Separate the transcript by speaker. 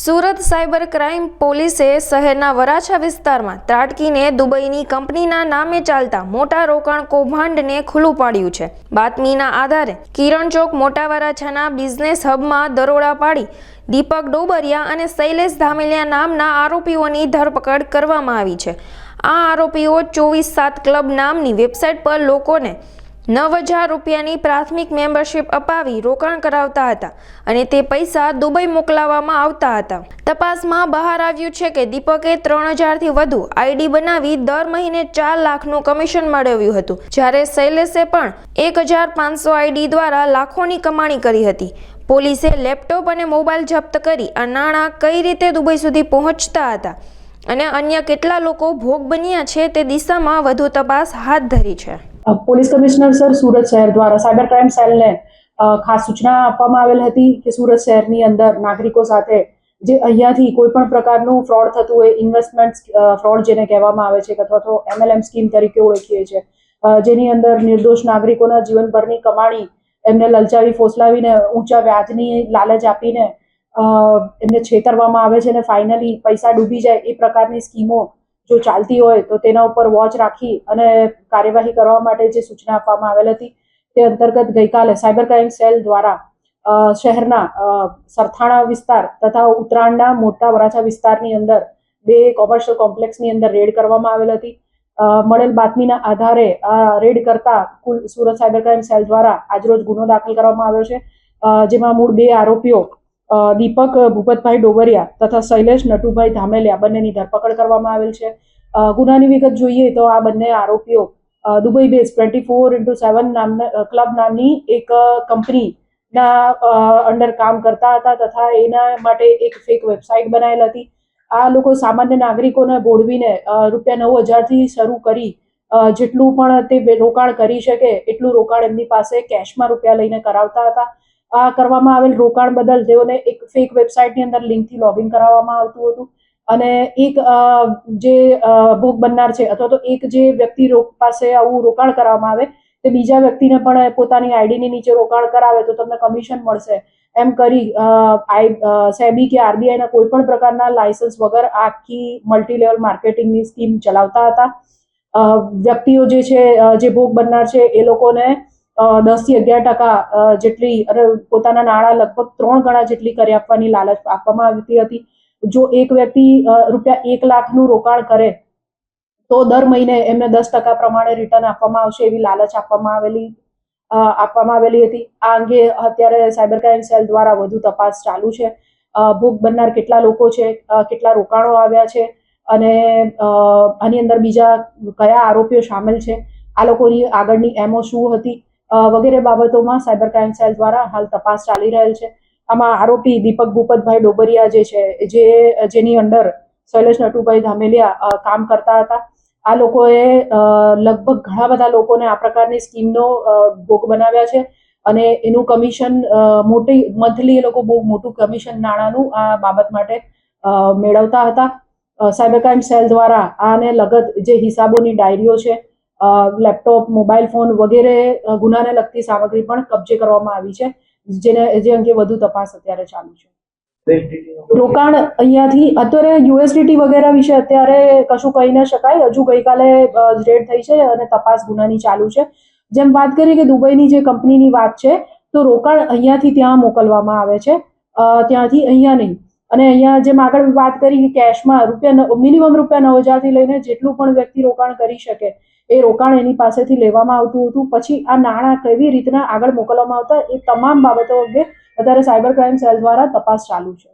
Speaker 1: Surat cyber crime પોલીસે શહેરના વરાછા વિસ્તારમાં ત્રાટકીને દુબઈની કંપનીના નામે ચાલતા મોટા રોકાણ કૌભાંડને ખુલ્લું પાડ્યું છે. બાતમીના આધારે કિરણ ચોક મોટા વરાછાના બિઝનેસ હબમાં દરોડા પાડી દીપક ડોબરિયા અને શૈલેષ ધામેલિયા નામના આરોપીઓની ધરપકડ કરવામાં આવી છે. આ આરોપીઓ ચોવીસ સાત ક્લબ નામની વેબસાઇટ પર લોકોને નવ હજાર રૂપિયાની પ્રાથમિક મેમ્બરશિપ અપાવી રોકાણ કરાવતા હતા અને તે પૈસા દુબઈ મોકલાવવામાં આવતા હતા. તપાસમાં બહાર આવ્યું છે કે દીપકે ત્રણ હજારથી વધુ આઈડી બનાવી દર મહિને ચાર લાખનું કમિશન મેળવ્યું હતું, જ્યારે શૈલેષે પણ એક હજાર પાંચસો આઈડી દ્વારા લાખોની કમાણી કરી હતી. પોલીસે લેપટોપ અને મોબાઈલ જપ્ત કરી આ નાણાં કઈ રીતે દુબઈ સુધી પહોંચતા હતા અને અન્ય કેટલા લોકો ભોગ બન્યા છે તે દિશામાં વધુ તપાસ હાથ ધરી છે.
Speaker 2: પોલીસ કમિશનર સર સુરત શહેર દ્વારા સાયબર ક્રાઇમ સેલને ખાસ સૂચના આપવામાં આવેલ હતી કે સુરત શહેરની અંદર નાગરિકો સાથે જે અહીંયાથી કોઈ પણ પ્રકારનું ફ્રોડ થતું હોય ઇન્વેસ્ટમેન્ટ ફ્રોડ જેને કહેવામાં આવે છે અથવા તો એમએલએમ સ્કીમ તરીકે ઓળખીએ છીએ જેની અંદર નિર્દોષ નાગરિકોના જીવનભરની કમાણી એમને લલચાવી, ફોસલાવીને, ઊંચા વ્યાજની લાલચ આપીને એમને છેતરવામાં આવે છે અને ફાઇનલી પૈસા ડૂબી જાય એ પ્રકારની સ્કીમો જો ચાલતી હોય તો તેના ઉપર વોચ રાખી અને કાર્યવાહી કરવા માટે જે સૂચના આપવામાં આવેલ હતી તે અંતર્ગત ગઈકાલે સાયબર ક્રાઇમ સેલ દ્વારા શહેરના સરથાણા વિસ્તાર તથા ઉત્તરાયણના મોટા વરાછા વિસ્તારની અંદર બે કોમર્શિયલ કોમ્પ્લેક્સની અંદર રેડ કરવામાં આવેલ હતી. મળેલ બાતમીના આધારે આ રેડ કરતા કુલ સુરત સાયબર ક્રાઇમ સેલ દ્વારા આજરોજ ગુનો દાખલ કરવામાં આવ્યો છે. જેમાં મૂળ બે આરોપીઓ દીપક, ભૂપતભાઈ ડોબરિયા તથા શૈલેષ નટુભાઈ ધામેલિયા બંનેની ધરપકડ કરવામાં આવેલ છે. ગુનાની વિગત જોઈએ તો આ બંને આરોપીઓ Dubai base twenty four into seven નામના ક્લબ નામની એક કંપનીના અંડર કામ કરતા હતા તથા એના માટે એક ફેક વેબસાઇટ બનાવેલ હતી. આ લોકો સામાન્ય નાગરિકોને બોળવીને રૂપિયા નવ હજારથી શરૂ કરી જેટલું પણ તે રોકાણ કરી શકે એટલું રોકાણ એમની પાસે કેશમાં રૂપિયા લઈને કરાવતા હતા. આ કરવામાં આવેલ રોકાણ બદલ તેઓને એક ફેક વેબસાઇટની અંદર લિંકથી લોગિન કરાવવામાં આવતું હતું. અને એક જે ભોગ બનનાર છે અથવા તો એક જે વ્યક્તિ રોક પાસે આવું રોકાણ કરવામાં આવે, તે બીજા વ્યક્તિને પણ પોતાની આઈડીની નીચે રોકાણ કરાવે તો તમને કમિશન મળશે. એમ કરી આઈ સેબી કે આરબીઆઈના કોઈ પણ પ્રકારના લાયસન્સ વગર આખી મલ્ટી લેવલ માર્કેટિંગની સ્કીમ ચલાવતા હતા. વ્યક્તિઓ જે છે જે ભોગ બનનાર છે, એ લોકોને દસથી અગિયાર ટકા જેટલી પોતાના નાણાં લગભગ ત્રણ ગણા જેટલી કરી આપવાની લાલચ આપવામાં આવતી હતી જો એક વ્યક્તિ રૂપિયા એક લાખનું રોકાણ કરે, તો દર મહિને એમને દસ ટકા પ્રમાણે રિટર્ન આપવામાં આવશે એવી લાલચ આપવામાં આવેલી આપવામાં આવેલી હતી. આ અંગે અત્યારે સાયબર ક્રાઇમ સેલ દ્વારા વધુ તપાસ ચાલુ છે. ભોગ બનનાર કેટલા લોકો છે કેટલા રોકાણો આવ્યા છે, અને આની અંદર બીજા કયા આરોપીઓ સામેલ છે, આ લોકોની આગળની એમઓ શું હતી વગેરે બાબતોમાં સાયબર ક્રાઇમ સેલ દ્વારા હાલ તપાસ ચાલી રહેલ છે. આમાં આરોપી દીપક ભૂપતભાઈ ડોબરિયા જે છે, જે, જેની અંડર શૈલેષ નટુભાઈ ધામેલિયા કામ કરતા હતા. આ લોકોએ લગભગ ઘણા બધા લોકોને આ પ્રકારની સ્કીમનો ભોગ બનાવ્યા છે અને એનું કમિશન મોટી, મંથલી એ લોકો બહુ મોટું કમિશન નાણાંનું આ બાબત માટે મેળવતા હતા. સાયબર ક્રાઇમ સેલ દ્વારા આને લગત જે હિસાબોની ડાયરીઓ છે લેપટોપ, મોબાઈલ ફોન વગેરે ગુનાને લગતી સામગ્રી પણ કબજે કરવામાં આવી છે, જેને, જે અંગે વધુ તપાસ અત્યારે ચાલુ છે. રોકાણ અહીંયાથી, અત્યારે યુએસડીટી વગેરે વિશે અત્યારે કશું કહી ન શકાય. હજુ ગઈકાલે રેડ થઈ છે અને તપાસ ગુનાની ચાલુ છે. જેમ વાત કરી કે દુબઈની જે કંપનીની વાત છે, તો રોકાણ અહીંયાથી ત્યાં મોકલવામાં આવે છે. ત્યાંથી અહીંયા નહીં. અને અહીંયા જેમ આગળ વાત કરી કેશમાં રૂપિયા મિનિમમ રૂપિયા નવ હજારથી લઈને જેટલું પણ વ્યક્તિ રોકાણ કરી શકે, એ રોકાણ એની પાસેથી લેવામાં આવતું હતું. પછી આ નાણાં કેવી રીતના આગળ મોકલવામાં આવતા, એ તમામ બાબતો અંગે અત્યારે સાયબર ક્રાઇમ સેલ દ્વારા તપાસ ચાલુ છે.